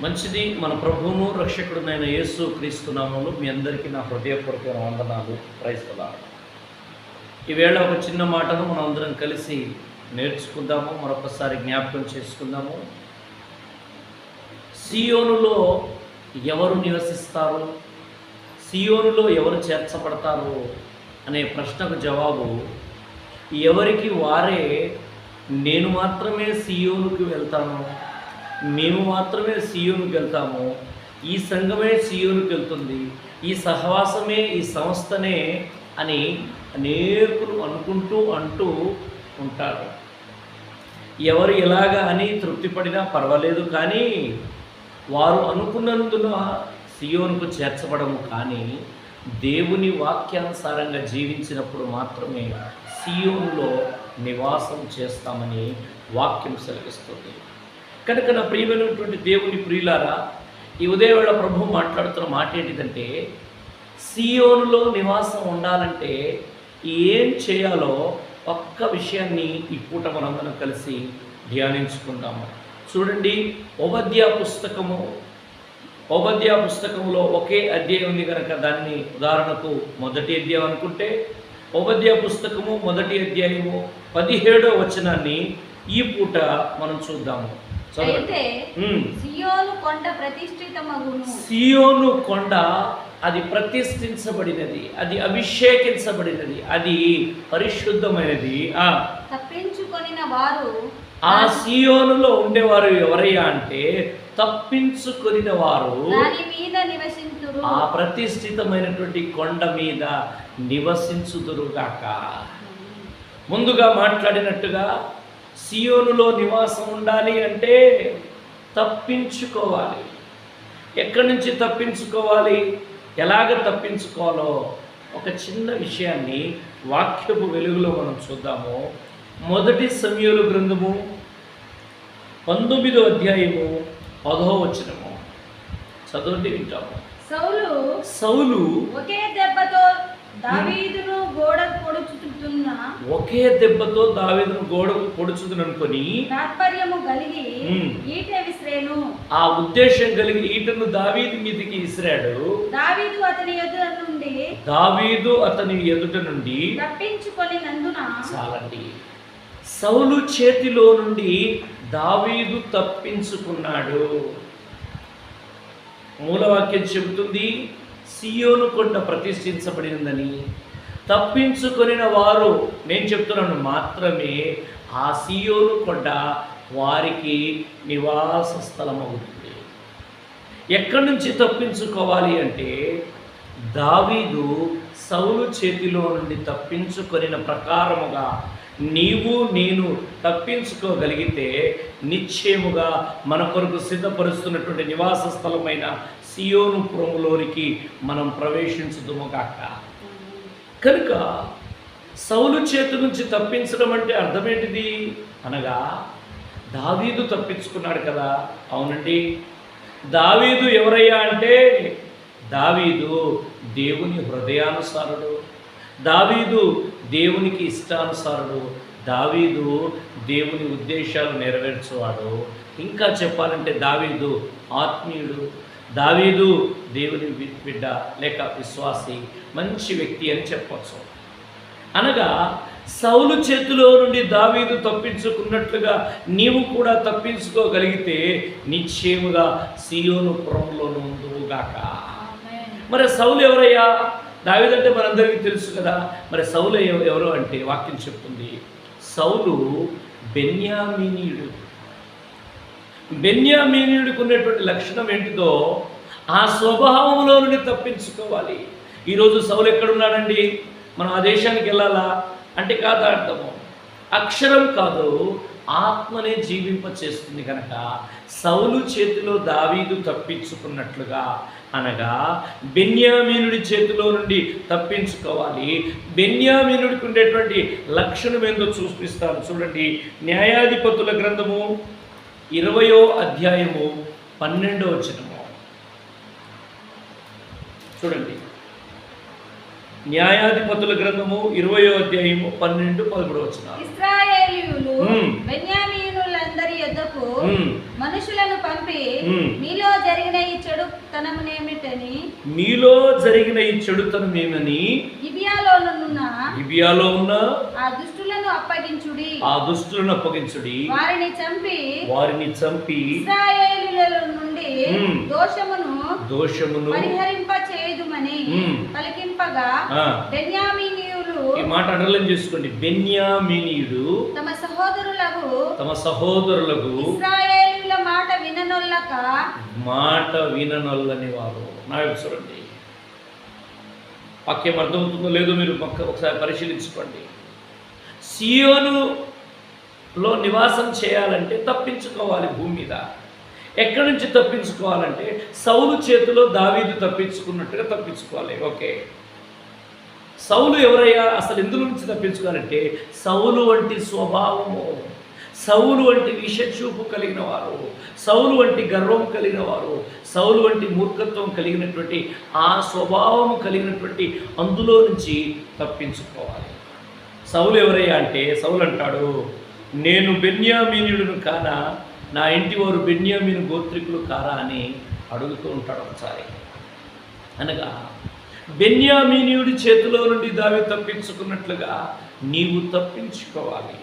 మంచిది. మన ప్రభువును రక్షకుడునైన యేసు క్రీస్తు మీ అందరికీ నా హృదయపూర్వక వందనాలు. క్రైస్తలాడు ఈవేళ ఒక చిన్న మాటను మనం అందరం కలిసి నేర్చుకుందాము. మరొకసారి జ్ఞాపకం చేసుకుందాము. సియోనులో ఎవరు నివసిస్తారు? సియోనులో ఎవరు చేర్చబడతారు? అనే ప్రశ్నకు జవాబు ఎవరికి వారే నేను మాత్రమే సియోనుకి వెళ్తాను. మేము మాత్రమే సియోనుకి వెళ్తాము. ఈ సంఘమే సియోనుకి వెళ్తుంది. ఈ సహవాసమే ఈ సంస్థనే అని అనేకులు అనుకుంటూ అంటూ ఉంటారు. ఎవరు ఎలాగా అని తృప్తిపడినా పర్వాలేదు కానీ వారు అనుకున్నందున సియోనుకు చేర్చబడము కానీ దేవుని వాక్యానుసారంగా జీవించినప్పుడు మాత్రమే సియోనులో నివాసం చేస్తామని వాక్యం సెలవిస్తుంది. కనుక నా ప్రియమైనటువంటి దేవుని ప్రియులారా ఈ ఉదయవేళ ప్రభు మాట్లాడుతున్న మాట ఏంటిదంటే సియోనులో నివాసం ఉండాలంటే ఏం చేయాలో ఒక్క విషయాన్ని ఈ పూట మనందరం కలిసి ధ్యానించుకుందాము. చూడండి ఉపద్యా పుస్తకము ఉపద్యా పుస్తకంలో ఒకే అధ్యాయం ఉంది కనుక దాన్ని ఉదాహరణకు మొదటి అధ్యాయం అనుకుంటే ఉపద్యా పుస్తకము మొదటి అధ్యాయము పదిహేడో వచనాన్ని ఈ పూట మనం చూద్దాము. చదవండి. సియోను కొండ అది ప్రతిష్ఠించబడినది అది అభిషేకించబడినది అది పరిశుద్ధమైనది. తప్పించుకొనిన వారు ఆ సియోనులో ఉండేవారు ఎవరయ్యా అంటే తప్పించుకొనిన వారు ఆ ప్రతిష్ఠితమైనటువంటి కొండ మీద నివసించుదురుగాక. ముందుగా మాట్లాడినట్టుగా సియోనులో నివాసం ఉండాలి అంటే తప్పించుకోవాలి. ఎక్కడి నుంచి తప్పించుకోవాలి? ఎలాగ తప్పించుకోవాలో? ఒక చిన్న విషయాన్ని వాక్యపు వెలుగులో మనం చూద్దాము. మొదటి సమయలు గ్రంథము పంతొమ్మిదో అధ్యాయము పదో వచనము. చదవండి వింటాము. సౌలు సౌలు ఒకే దెబ్బతో దావీదును గోడ పొడుచుతున్న ఒకే దెబ్బతో దావీదును గోడకు పొడుచుదుననుకొని తాత్పర్యము కలిగి. ఈట విసిరేను. ఆ ఉద్దేశం కలిగి ఈటను దావీదు మీదికి ఇసిరాడు దావీదు అతని ఎదుట నుండి దావీదు అతని ఎదుట నుండి తప్పించుకొని నందున చాలండి. సౌలు చేతిలో నుండి దావీదు తప్పించుకున్నాడు. మూలవాక్యం చెబుతుంది సియోను కొండ ప్రతిష్ఠించబడినదని. తప్పించుకొనిన వారు నేను చెప్తున్నాను మాత్రమే ఆ సీయోను కొండ వారికి నివాస స్థలం అవుతుంది ఎక్కడి నుంచి తప్పించుకోవాలి అంటే దావీదు సౌలు చేతిలో నుండి తప్పించుకొనిన ప్రకారముగా నీవు నేను తప్పించుకోగలిగితే నిశ్చయముగా మన కొరకు సిద్ధపరుస్తున్నటువంటి నివాస స్థలమైన సియోను పురములోనికి మనం ప్రవేశించుదుముగాక కనుక సౌలు చేతి నుంచి తప్పించడం అంటే అర్థమేంటిది? అనగా దావీదు తప్పించుకున్నాడు కదా. అవునండి. దావీదు ఎవరయ్యా అంటే? దావీదు దేవుని హృదయానుసారుడు. దావీదు దేవునికి ఇష్టానుసారుడు. దావీదు దేవుని ఉద్దేశాలు నెరవేర్చేవాడు. ఇంకా చెప్పాలంటే దావీదు ఆత్మీయుడు. దావీదు దేవుని బిడ్డ లేక విశ్వాసి మంచి వ్యక్తి అని చెప్పచ్చు. అనగా సౌలు చేతిలో నుండి దావీదు తప్పించుకున్నట్లుగా నీవు కూడా తప్పించుకోగలిగితే నిశ్చయముగా సియోను పురంలో ఉందువుగాక. మరి సౌలు ఎవరయ్యా? దావీదంటే మనందరికీ తెలుసు కదా. మరి సౌలు ఎవ- ఎవరు అంటే వాక్యం చెప్తుంది. సౌలు బెన్యామీనీయుడు. బెన్యామీనుడికి ఉన్నటువంటి లక్షణం ఏంటిదో ఆ స్వభావంలో నుండి తప్పించుకోవాలి. ఈరోజు సౌలు ఎక్కడున్నాడండి? మనం ఆ దేశానికి వెళ్ళాలా? అంటే కాదు అర్థము? అక్షరం కాదు ఆత్మనే జీవింప చేస్తుంది కనుక సౌలు చేతిలో దావీదు తప్పించుకున్నట్లుగా అనగా బెన్యామీనుడి చేతిలో నుండి తప్పించుకోవాలి. బెన్యామీనుడికి ఉండేటువంటి లక్షణం ఏందో చూపిస్తాను. చూడండి న్యాయాధిపతుల గ్రంథము ఇరవయో అధ్యాయము పన్నెండో వచనము చూడండి. న్యాయాధిపతుల గ్రంథము ఇరవయో అధ్యాయము పన్నెండు పదమూడు వచనాలు ఇస్రాయేలీయులు మ్మ్. బెన్యామీనులందరి యొద్దకు మ్మ్. మనుషులను పంపి. మీలో జరిగిన ఈ చెడు తనమునేమిటని మీలో జరిగిన ఈ చెడుతనం ఏమని గిబియాలోనున్న లిబియాలో ఉన్న ఆ దుష్టులను అప్పగించుడి ఆ దుష్టులను అప్పగించుడి వారిని చంపి వారిని చంపి ఇస్రాయేలీల నుండి. దోషమును దోషమును పరిహరింప చేయుదుమని. పలికింపగా ఆ, బెన్యామీనీయులు ఈ మాట అండర్లైన్ చేసుకోండి. బెన్యామీనీయుడు తమ సహోదరులకు తమ సహోదరులకు ఇస్రాయేలీల మాట విననొల్లక మాట విననొల్లని వారు. నా చూడండి. వాక్యం అర్థమవుతుందో లేదో మీరు పక్క ఒకసారి పరిశీలించుకోండి. సియోనులో నివాసం చేయాలంటే తప్పించుకోవాలి భూమి మీద. ఎక్కడి నుంచి తప్పించుకోవాలంటే సౌలు చేతిలో దావీదు తప్పించుకున్నట్టుగా తప్పించుకోవాలి. ఓకే. సౌలు ఎవరయ్యా? అసలు ఎందులో నుంచి తప్పించుకోవాలంటే సౌలు వంటి స్వభావము. సౌలు వంటి విషచూపు కలిగిన వారు. సౌలు వంటి గర్వం కలిగిన వారు. సౌలు వంటి మూర్ఖత్వం కలిగినటువంటి ఆ స్వభావం కలిగినటువంటి అందులో నుంచి తప్పించుకోవాలి. సౌలు ఎవరయ్యా అంటే సౌలు అంటాడు నేను బెన్యామీనుడును కానా? నా ఇంటి వారు బెన్యామీను గోత్రికులు కారా? అని అడుగుతూ ఉంటాడు ఒకసారి. అనగా బెన్యామీనియుడి చేతిలో నుండి దావి తప్పించుకున్నట్లుగా నీవు తప్పించుకోవాలి.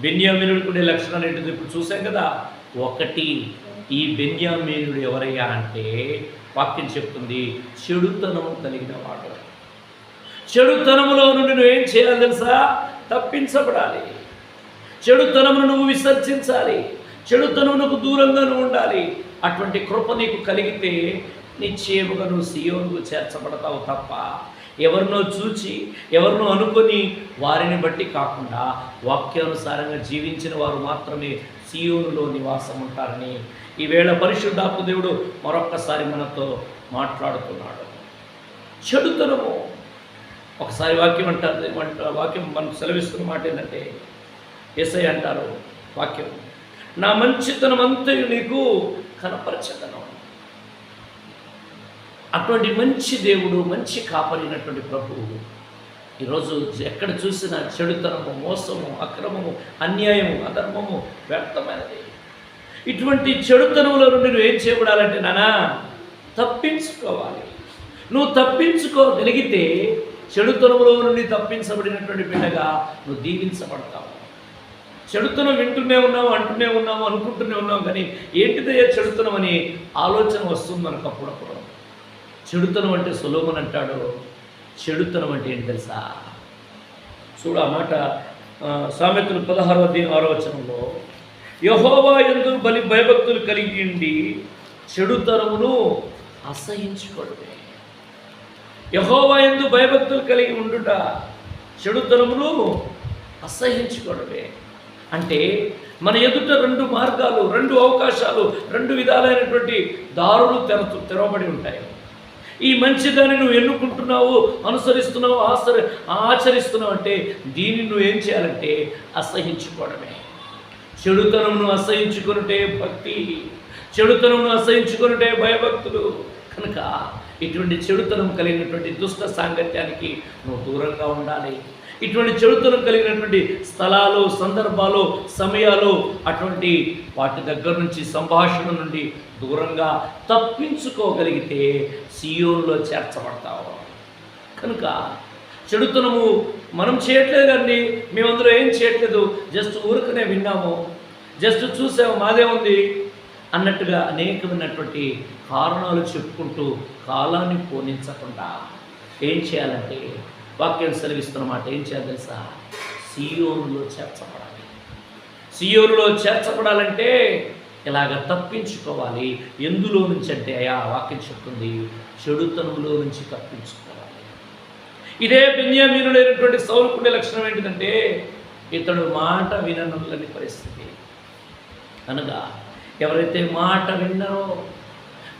బెన్యామీనుడికి ఉండే లక్షణాలు ఏంటిది ఇప్పుడు చూసాం కదా. ఒకటి ఈ బెన్యామీనుడు ఎవరయ్యా అంటే వాక్యం చెప్తుంది చెడుతనం కలిగిన వాడు. చెడుతనములో నుండి నువ్వేం చేయాలి తెలుసా? తప్పించబడాలి. చెడుతనమును నువ్వు విసర్జించాలి. చెడుతనమునకు దూరంగా నువ్వు ఉండాలి. అటువంటి కృప నీకు కలిగితే నిశ్చయముగా నువ్వు సియోనుకు చేర్చబడతావు తప్ప ఎవరినో చూచి ఎవరినో అనుకొని వారిని బట్టి కాకుండా వాక్యానుసారంగా జీవించిన వారు మాత్రమే సియోనులో నివాసం ఉంటారని ఈవేళ పరిశుద్ధాత్మ దేవుడు మరొక్కసారి మనతో మాట్లాడుతున్నాడు. చెడుతనము. ఒకసారి వాక్యం అంటారు వాక్యం మనకు సెలవిస్తున్న మాట ఏంటంటే ఎస్ఐ అంటారు వాక్యం నా మంచితనం అంతయు నీకు కనపరచదనం అటువంటి మంచి దేవుడు మంచి కాపరినటువంటి ప్రభువు. ఈరోజు ఎక్కడ చూసినా చెడుతనము మోసము అక్రమము అన్యాయము అధర్మము వ్యర్థమైనది. ఇటువంటి చెడుతనముల నుండి నువ్వు ఏం చేయబడాలంటే నానా తప్పించుకోవాలి. నువ్వు తప్పించుకోగలిగితే చెడుతనములో నుండి తప్పించబడినటువంటి బిడ్డగా నువ్వు దీవించబడతావు. చెడుతనం వింటూనే ఉన్నావు అంటూనే ఉన్నావు అనుకుంటూనే ఉన్నావు కానీ ఏంటిదయ్యా చెడుతనం అని ఆలోచన వస్తుంది మనకు అప్పుడప్పుడు. చెడుతనం అంటే సులోమన్ అంటాడు చెడుతనం అంటే ఏంటి తెలుసా? చూడు ఆ మాట సామెతలు పదహారవ దీని ఆరో వచనంలో యహోవా ఎందు బలి భయభక్తులు కలిగి ఉండి చెడుతనమును అసహించుకోవడమే యహోవా ఎందు భయభక్తులు కలిగి ఉండుట చెడుతనమును అసహించుకోవడమే అంటే మన ఎదుట రెండు మార్గాలు రెండు అవకాశాలు రెండు విధాలైనటువంటి దారులు తెర తెరవబడి ఉంటాయి. ఈ మంచిదాన్ని నువ్వు ఎన్నుకుంటున్నావు అనుసరిస్తున్నావు ఆసరి ఆచరిస్తున్నావు అంటే దీన్ని నువ్వు ఏం చేయాలంటే అసహించుకోవడమే. చెడుతనమును అసహించుకున్నటే భక్తి చెడుతనమును అసహించుకున్నటే భయభక్తులు. కనుక ఇటువంటి చెడుతనం కలిగినటువంటి దుష్ట సాంగత్యానికి నువ్వు దూరంగా ఉండాలి. ఇటువంటి చెడుతనం కలిగినటువంటి స్థలాలు సందర్భాలు సమయాలు అటువంటి వాటి దగ్గర నుంచి సంభాషణ నుండి దూరంగా తప్పించుకోగలిగితే సియోన్లో చేర్చబడతావు. కనుక చెడుతనము మనం చేయట్లేదు కండి మేమందరూ ఏం చేయట్లేదు జస్ట్ ఊరుకునే విన్నాము జస్ట్ చూసాము మాదే ఉంది అన్నట్టుగా అనేకమైనటువంటి కారణాలు చెప్పుకుంటూ కాలాన్ని పోనించకుండా ఏం చేయాలంటే వాక్యం సెలవిస్తున్నమాట. ఏం చేయాలి తెలుసా? సియోనులో చేర్చబడాలి. సియోనులో చేర్చబడాలంటే ఇలాగ తప్పించుకోవాలి. ఎందులో నుంచి అంటే అయా వాక్యం చెప్తుంది చెడుతనంలో నుంచి తప్పించుకోవాలి. ఇదే బెన్యామీనుడైనటువంటి సౌలుకుండే లక్షణం ఏంటిదంటే ఇతడు మాట విననులని పరిస్థితి. అనగా ఎవరైతే మాట విన్నారో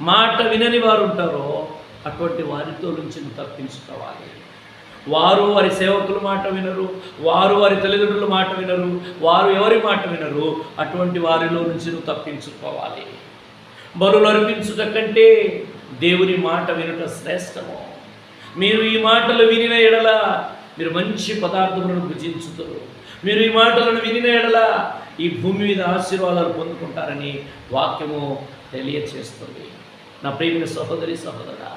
మాట వినని వారు ఉంటారో అటువంటి వారితో నుంచి తప్పించుకోవాలి. వారు వారి సేవకుల మాట వినరు వారు వారి తల్లిదండ్రుల మాట వినరు వారు ఎవరి మాట వినరు అటువంటి వారిలో నుంచి నువ్వు తప్పించుకోవాలి. బరులు అర్పించుట కంటే దేవుని మాట వినట శ్రేష్టము. మీరు ఈ మాటలు వినిన ఎడల మీరు మంచి పదార్థములను భుజించుతారు మీరు ఈ మాటలను వినిన ఎడల ఈ భూమి మీద ఆశీర్వాదాలు పొందుకుంటారని వాక్యము తెలియచేస్తుంది. నా ప్రేమిన సహోదరి సహోదరా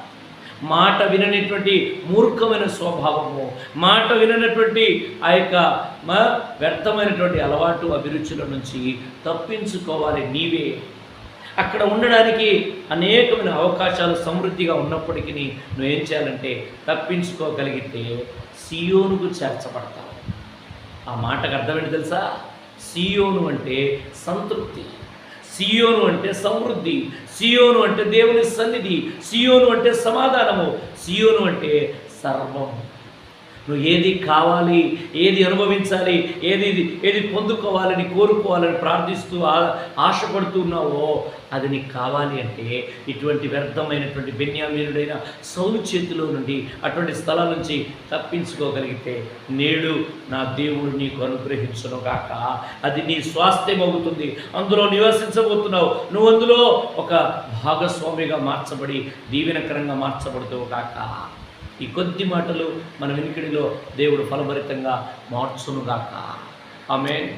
మాట విననటువంటి మూర్ఖమైన స్వభావము. మాట విననటువంటి ఆ యొక్క మ వ్యర్థమైనటువంటి అలవాటు అభిరుచుల నుంచి తప్పించుకోవాలి నీవే. అక్కడ ఉండడానికి అనేకమైన అవకాశాలు సమృద్ధిగా ఉన్నప్పటికీ నువ్వు ఏం చేయాలంటే తప్పించుకోగలిగితే సియోనుకు చేర్చబడతావు. ఆ మాటకు అర్థమేంటి తెలుసా? సియోను అంటే సంతృప్తి. సియోను అంటే సమృద్ధి సియోను అంటే దేవుని సన్నిధి సియోను అంటే సమాధానము సియోను అంటే సర్వం. నువ్వు ఏది కావాలి ఏది అనుభవించాలి ఏది ఏది పొందుకోవాలని కోరుకోవాలని ప్రార్థిస్తూ ఆశపడుతున్నావో అది నీకు కావాలి అంటే ఇటువంటి వ్యర్థమైనటువంటి బెన్యామీనుడైన సౌలు చేతిలో నుండి అటువంటి స్థలం నుంచి తప్పించుకోగలిగితే నేడు నా దేవుడు నీకు అనుగ్రహించను కాక అది నీ స్వాస్థ్యం అవుతుంది. అందులో నివసించబోతున్నావు. నువ్వు అందులో ఒక భాగస్వామిగా మార్చబడి దీవెనకరంగా మార్చబడుతూ కాక ఈ కొద్ది మాటలు మన వినికిడిలో దేవుడు ఫలభరితంగా మార్చునుగాక. ఆమె